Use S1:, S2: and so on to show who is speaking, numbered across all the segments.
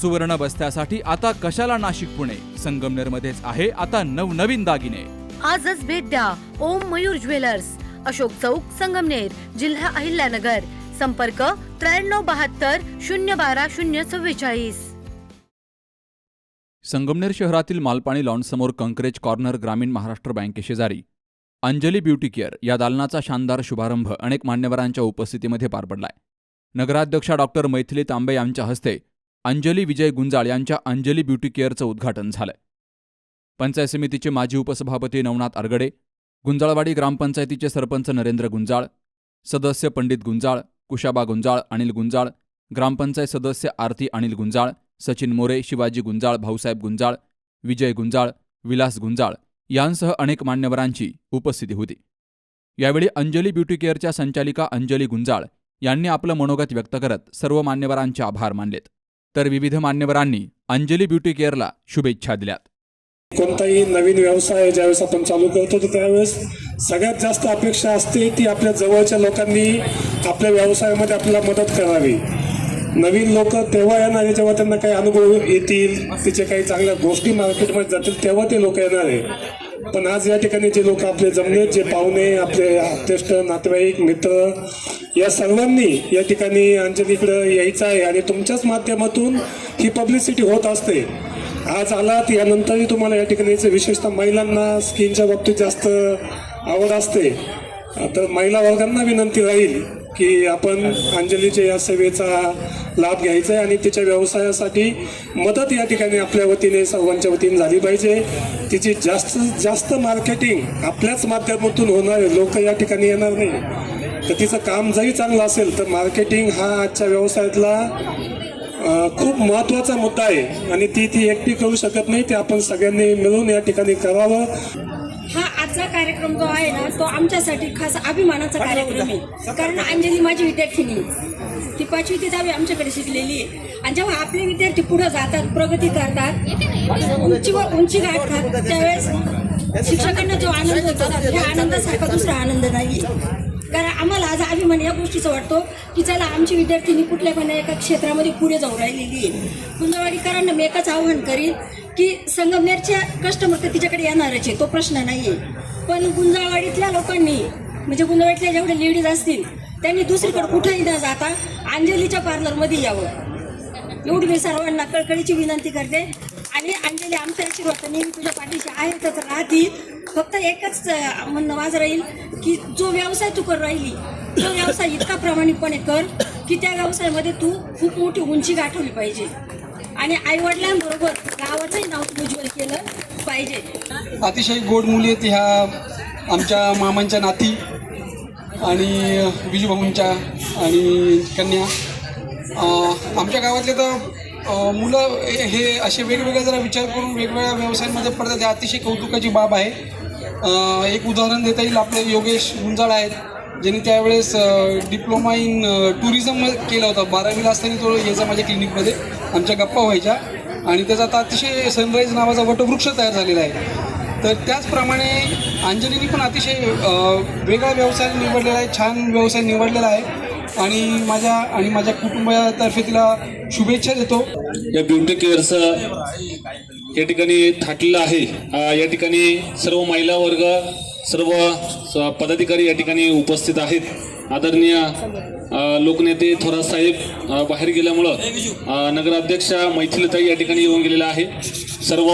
S1: सुवर्ण बस्त्यासाठी आता कशाला नाशिक पुणे? संगमनेर मध्येच आहे आता नवनवीन दागिने.
S2: आजच भेट द्या ओम मयूर ज्वेलर्स. अशोक चौक संगमनेर जिल्हा अहिल्यानगर. संपर्क त्र्याण्णव बहात्तर शून्य बारा शून्य चव्वेचाळीस.
S1: संगमनेर शहरातील मालपाणी लॉनसमोर कंकरेज कॉर्नर ग्रामीण महाराष्ट्र बँकेशेजारी अंजली ब्युटी केअर या दालनाचा शानदार शुभारंभ अनेक मान्यवरांच्या उपस्थितीमध्ये पार पडलाय. नगराध्यक्षा डॉक्टर मैथिली तांबे यांच्या हस्ते अंजली विजय गुंजाळ यांच्या अंजली ब्युटी केअरचं उद्घाटन झालंय. पंचायत समितीचे माजी उपसभापती नवनाथ आरगडे गुंजाळवाडी ग्रामपंचायतीचे सरपंच नरेंद्र गुंजाळ सदस्य पंडित गुंजाळ कुशाबा गुंजाळ अनिल गुंजाळ ग्रामपंचायत सदस्य आरती अनिल गुंजाळ सचिन मोरे शिवाजी गुंजाळ भाऊसाहेब गुंजाळ विजय गुंजाळ विलास गुंजाळ यांसह अनेक मान्यवरांची उपस्थिती होती. यावेळी अंजली ब्युटी केअरच्या संचालिका अंजली गुंजाळ यांनी आपलं मनोगत व्यक्त करत सर्व मान्यवरांचे आभार मानलेत. तर विविध मान्यवरांनी अंजली ब्युटी केअरला शुभेच्छा दिल्यात.
S3: कोणताही नवीन व्यवसाय ज्यावेळेस आपण चालू करतो तर त्यावेळेस सगळ्यात जास्त अपेक्षा असते ती आपल्या जवळच्या लोकांनी आपल्या व्यवसायामध्ये आपल्याला मदत करावी. नवीन लोक तेव्हा येणार आहे जेव्हा त्यांना काही अनुभव येतील तिचे काही चांगल्या गोष्टी मार्केटमध्ये जातील तेव्हा ते लोक येणार आहे. पण आज या ठिकाणी जे लोक आपले जमले जे पाहुणे आपले ज्येष्ठ नातेवाईक मित्र या सर्वांनी या ठिकाणी अंजलीकडं यायचं आहे आणि तुमच्याच माध्यमातून ही पब्लिसिटी होत असते. आज आलात यानंतरही तुम्हाला या ठिकाणी विशेषतः महिलांना स्किनच्या बाबतीत जास्त आवड असते. तर महिला वर्गांना विनंती राहील की आपण अंजलीच्या या सेवेचा लाभ घ्यायचा आहे आणि तिच्या व्यवसायासाठी मदत या ठिकाणी आपल्या वतीने सर्वांच्या वतीने झाली पाहिजे. तिची जास्तीत जास्त मार्केटिंग आपल्याच माध्यमातून होणार आहे लोक या ठिकाणी येणार नाही. तर तिचं काम जरी चांगलं असेल तर मार्केटिंग हा आजच्या व्यवसायातला खूप महत्त्वाचा मुद्दा आहे. आणि ती ती एकटी करू शकत नाही ते आपण सगळ्यांनी मिळून या ठिकाणी करावं.
S4: हा आजचा कार्यक्रम जो आहे ना तो आमच्यासाठी खास अभिमानाचा कार्यक्रम आहे. कारण अंजली माझी विद्यार्थिनी. ती पाचवी ते दहावी आमच्याकडे शिकलेली आहे. आणि जेव्हा आपले विद्यार्थी पुढे जातात प्रगती करतात उंचीवर उंची गाठतात त्यावेळेस शिक्षकांना जो आनंद होतो त्या आनंदासारखा दुसरा आनंद नाही कारण आम्हाला आज अभिमान या गोष्टीचा वाटतो की चला आमची विद्यार्थिनी कुठल्या पण एका क्षेत्रामध्ये पुढे जाऊ राहिलेली आहे. कुंजवाडीकरांना मी एकच आव्हान करीन की संगमनेरच्या कस्टमर तर तिच्याकडे येणारच आहे तो प्रश्न नाही आहे पण गुंजावाडीतल्या लोकांनी म्हणजे गुंजावाडीतल्या जेवढे लेडीज असतील त्यांनी दुसरीकडे कुठेही न जाता अंजलीच्या पार्लरमध्ये यावं. एवढी मी सर्वांना कळकळीची विनंती करते. आणि अंजली आमच्या आशीर्वाद नेहमी तुझ्या पाठीशी आहेतच राहतील. फक्त एकच म्हणणं माझं राहील की जो व्यवसाय तू कर राहिली तो व्यवसाय इतका प्रामाणिकपणे कर की त्या व्यवसायामध्ये तू खूप मोठी उंची गाठवली पाहिजे. आणि आईवडिलांबरोबर गावाचंही नाव तू उज्ज्वल केलं पाहिजे.
S5: अतिशय गोड मुली आहेत ह्या आमच्या मामांच्या नाती आणि विजूभाऊंच्या आणि कन्या. आमच्या गावातले तर मुलं हे असे वेगवेगळे जरा विचार करून वेगवेगळ्या व्यवसायांमध्ये पडतात. हे अतिशय कौतुकाची बाब आहे. एक उदाहरण देता येईल. आपले योगेश गुंजाळ आहेत. ज्यांनी त्यावेळेस डिप्लोमा इन टुरिझम केला होता. बारावीला असताना तो यायचा माझ्या क्लिनिकमध्ये आमच्या गप्पा व्हायच्या. आणि त्याचा आता अतिशय सनराईज नावाचा वटवृक्ष तयार झालेला आहे. तर त्याचप्रमाणे अंजलीनी पण अतिशय वेगळा व्यवसाय निवडलेला आहे. छान व्यवसाय निवडलेला आहे. आणि माझ्या आणि माझ्या कुटुंबातर्फे तिला शुभेच्छा देतो.
S6: या ब्युटी केअरचं या ठिकाणी थाटलेलं आहे. या ठिकाणी सर्व महिला वर्ग सर्व स- पदाधिकारी या ठिकाणी उपस्थित आहेत. आदरणीय लोकनेते थोरात साहेब बाहेर गेल्यामुळं नगराध्यक्षा मैथिलीताई या ठिकाणी येऊन गेलेला आहे. सर्व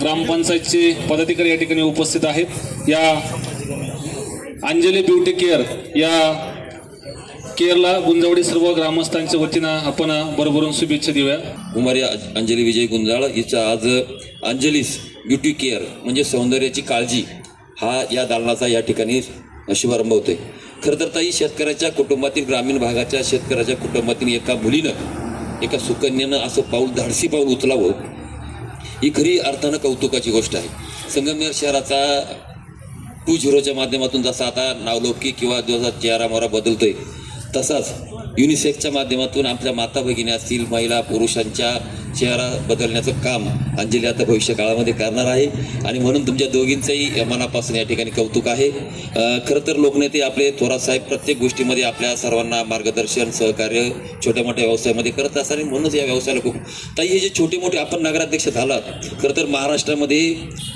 S6: ग्रामपंचायतचे पदाधिकारी या ठिकाणी उपस्थित आहेत. या अंजली ब्युटी केअर या केअरला गुंजावडी सर्व ग्रामस्थांच्या वतीनं आपण बरोबरून शुभेच्छा देऊया.
S7: कुमारी अंजली विजय गुंजाळ हिचा आज अंजलीस ब्युटी केअर म्हणजे सौंदर्याची काळजी हा या दालनाचा या ठिकाणी शुभारंभ होतोय. खरं तर ताई शेतकऱ्याच्या कुटुंबातील ग्रामीण भागाच्या शेतकऱ्याच्या कुटुंबातील एका मुलीनं एका सुकन्यानं असं पाऊल धाडसी पाऊल उचलावं ही खरी अर्थानं कौतुकाची गोष्ट आहे. संगमनेर शहराचा टू झिरोच्या माध्यमातून जसा आता नावलौकिक किंवा जसा चेहरा मोहरा बदलतोय तसाच युनिसेफच्या माध्यमातून आपल्या माता भगिनी असतील महिला पुरुषांच्या चेहरा बदलण्याचं काम अंजली आता भविष्य काळामध्ये करणार आहे. आणि म्हणून तुमच्या दोघींचंही मनापासून या ठिकाणी कौतुक आहे. खरं तर लोकनेते आपले थोरात साहेब प्रत्येक गोष्टीमध्ये आपल्या सर्वांना मार्गदर्शन सहकार्य छोट्या मोठ्या व्यवसायामध्ये करत असतात. आणि म्हणूनच या व्यवसायाला खूप ताई हे जे छोटे मोठे आपण नगराध्यक्ष झालात खरं तर महाराष्ट्रामध्ये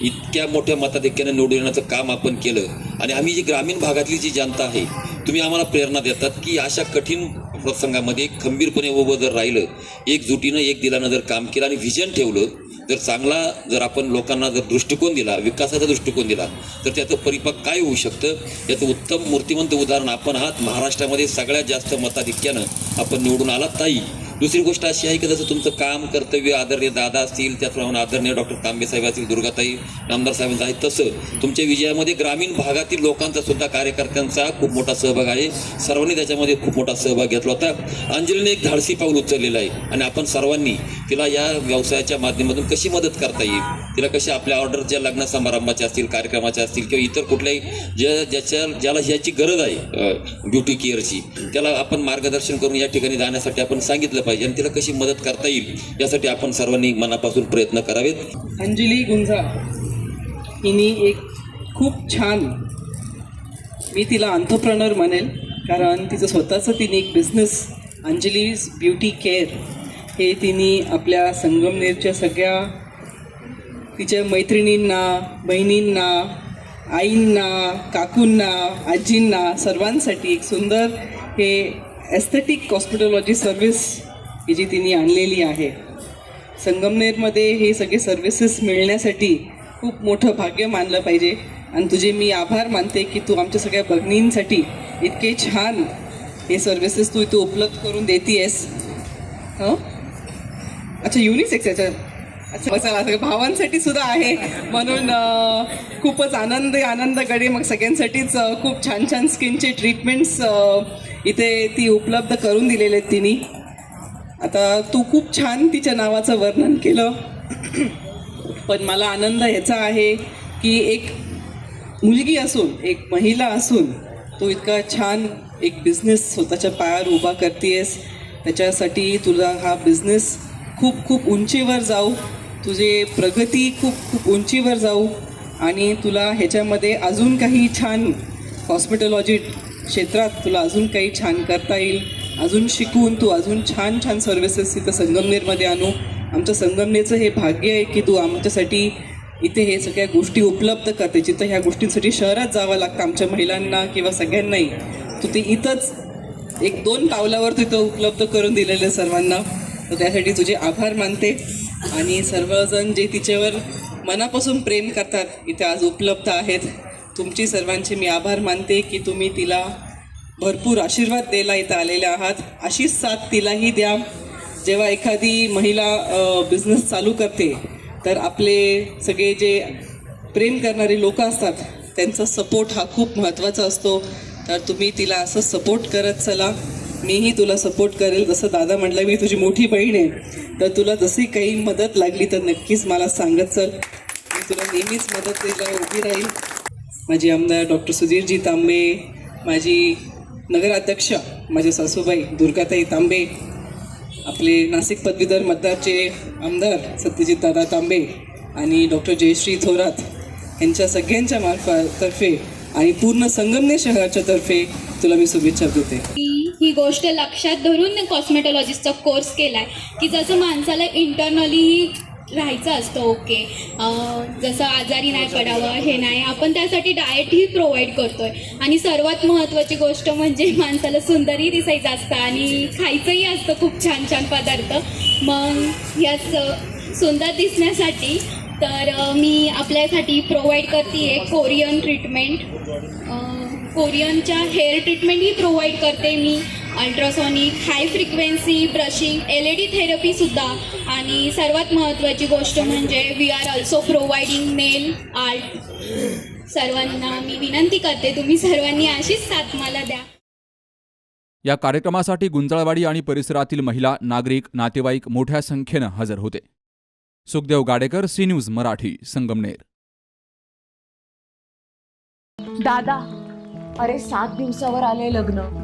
S7: इतक्या मोठ्या मताधिक्याने निवडून येण्याचं काम आपण केलं. आणि आम्ही जी ग्रामीण भागातली जी जनता आहे तुम्ही आम्हाला प्रेरणा देतात की अशा कठीण प्रसंगामध्ये खंबीरपणे उभं जर राहिलं एकजुटीनं एक दिलानं जर काम केलं आणि व्हिजन ठेवलं जर चांगला जर आपण लोकांना जर दृष्टिकोन दिला विकासाचा दृष्टिकोन दिला तर त्याचं परिपाक काय होऊ शकतं? याचं उत्तम मूर्तिमंत उदाहरण आपण आहात. महाराष्ट्रामध्ये सगळ्यात जास्त मताधिक्यानं आपण निवडून आलात ताई. दुसरी गोष्ट अशी आहे की जसं तुमचं काम कर्तव्य आदरणीय दादा असतील त्याचप्रमाणे आदरणीय डॉक्टर तांबे साहेब असतील दुर्गाताई नामदार साहेबांचं आहे तसं तुमच्या विजयामध्ये ग्रामीण भागातील लोकांचा सुद्धा कार्यकर्त्यांचा खूप मोठा सहभाग आहे. सर्वांनी त्याच्यामध्ये खूप मोठा सहभाग घेतला होता. अंजलीने एक धाडसी पाऊल उचललेलं आहे आणि आपण सर्वांनी तिला या व्यवसायाच्या माध्यमातून कशी मदत करता येईल? तिला कशी आपल्या ऑर्डरच्या लग्न समारंभाच्या असतील कार्यक्रमाच्या असतील किंवा इतर कुठल्याही ज्या ज्याच्या ज्याला ह्याची गरज आहे ब्युटी केअरची त्याला आपण मार्गदर्शन करून या ठिकाणी जाण्यासाठी आपण सांगितलं. पाहिजे आणि तिला कशी मदत करता येईल यासाठी आपण सर्वांनी मनापासून प्रयत्न करावेत.
S8: अंजली गुंजा हिने एक खूप छान मी तिला अंतप्रनर म्हणेल कारण तिचं स्वतःचं तिने एक बिझनेस अंजलीज ब्युटी केअर हे तिने आपल्या संगमनेरच्या सगळ्या तिच्या मैत्रिणींना बहिणींना आईंना काकूंना आजींना सर्वांसाठी एक सुंदर हे एस्थेटिक कॉस्मेटॉलॉजी सर्व्हिस ही जी तिने आणलेली आहे. संगमनेरमध्ये हे सगळे सर्व्हिसेस मिळण्यासाठी खूप मोठं भाग्य मानलं पाहिजे. आणि तुझे मी आभार मानते की तू आमच्या सगळ्या भगिनींसाठी इतके छान हे सर्व्हिसेस तू इथे उपलब्ध करून देतीयस. हं? अच्छा युनिसेक्स याच्यात अच्छा चला भावांसाठी सुद्धा आहे. म्हणून खूपच आनंद आनंद गडे मग सगळ्यांसाठीच खूप छान छान स्किनचे ट्रीटमेंट्स इथे ती उपलब्ध करून दिलेले आहेत तिने. आता तू खूप छान तिच्या नावाचं वर्णन केलं. पण मला आनंद ह्याचा आहे की एक मुलगी असून एक महिला असून तू इतका छान एक बिझनेस स्वतःच्या पायावर उभा करतेस त्याच्यासाठी तुला हा बिझनेस खूप खूप उंचीवर जाऊ. तुझे प्रगती खूप खूप उंचीवर जाऊ. आणि तुला ह्याच्यामध्ये अजून काही छान हॉस्पिटलॉजी क्षेत्रात तुला अजून काही छान करता येईल. अजून शिकून तू अजून छान छान सर्व्हिसेस इथं संगमनेरमध्ये आणू. आमचं संगमनेरचं हे भाग्य आहे की तू आमच्यासाठी इथे हे सगळ्या गोष्टी उपलब्ध करते. जिथं ह्या गोष्टींसाठी शहरात जावं लागतं आमच्या महिलांना किंवा सगळ्यांनाही. तू ते इथंच एक दोन पावलावर तिथं उपलब्ध करून दिलेलं आहे सर्वांना. तर त्यासाठी तुझे आभार मानते. आणि सर्वजण जे तिच्यावर मनापासून प्रेम करतात इथे आज उपलब्ध आहेत. तुमची सर्वांचे मी आभार मानते की तुम्ही तिला भरपूर आशीर्वाद द्यायला इथं आलेल्या आहात. अशीच साथ तिलाही द्या. जेव्हा एखादी महिला बिझनेस चालू करते तर आपले सगळे जे प्रेम करणारे लोक असतात त्यांचा सपोर्ट हा खूप महत्त्वाचा असतो. तर तुम्ही तिला असं सपोर्ट करत चला. मीही तुला सपोर्ट करेल. जसं दादा म्हटलं मी तुझी मोठी बहीण आहे. तर तुला जशी काही मदत लागली तर नक्कीच मला सांगत चल. मी तुला नेहमीच मदत द्यायला उभी राहील. माझी आमदार डॉक्टर सुधीरजी तांबे माझी नगराध्यक्ष माझे सासूबाई दुर्गाताई तांबे आपले नाशिक पदवीधर मतदारचे आमदार सत्यजित दादा तांबे आणि डॉक्टर जयश्री थोरात यांच्या सगळ्यांच्या मार्फतर्फे आणि पूर्ण संगमनेर शहराच्या तर्फे तुला मी शुभेच्छा देते.
S9: ही गोष्ट लक्षात धरून कॉस्मेटॉलॉजिस्टचा कोर्स केला आहे की जसं माणसाला इंटरनली राहायचं असतं ओके जसं आजारी नाही पडावं हे नाही. आपण त्यासाठी डाएटही प्रोव्हाइड करतोय. आणि सर्वात महत्त्वाची गोष्ट म्हणजे माणसाला सुंदरही दिसायचं असतं आणि खायचंही असतं खूप छान छान पदार्थ. मग याच सुंदर दिसण्यासाठी तर मी आपल्यासाठी प्रोव्हाइड करते आहे कोरियन ट्रीटमेंट कोरियनच्या हेअर ट्रीटमेंटही प्रोव्हाइड करते मी. Ultrasonic high frequency brushing L E D थेरपीसुद्धा आणि सर्वात महत्त्वाची गोष्ट म्हणजे we are also providing nail art सर्वांना मी विनंती करते तुम्ही सर्वांनी अशीच साथ मला द्या.
S1: या कार्यक्रमासाठी गुंजाळवाडी आणि परिसरातील महिला नागरिक नातेवाईक मोठ्या संख्येनं हजर होते. Sukhdev Gadekar C news Marathi Sangamner.
S10: दादा अरे सात दिवसावर आले लग्न.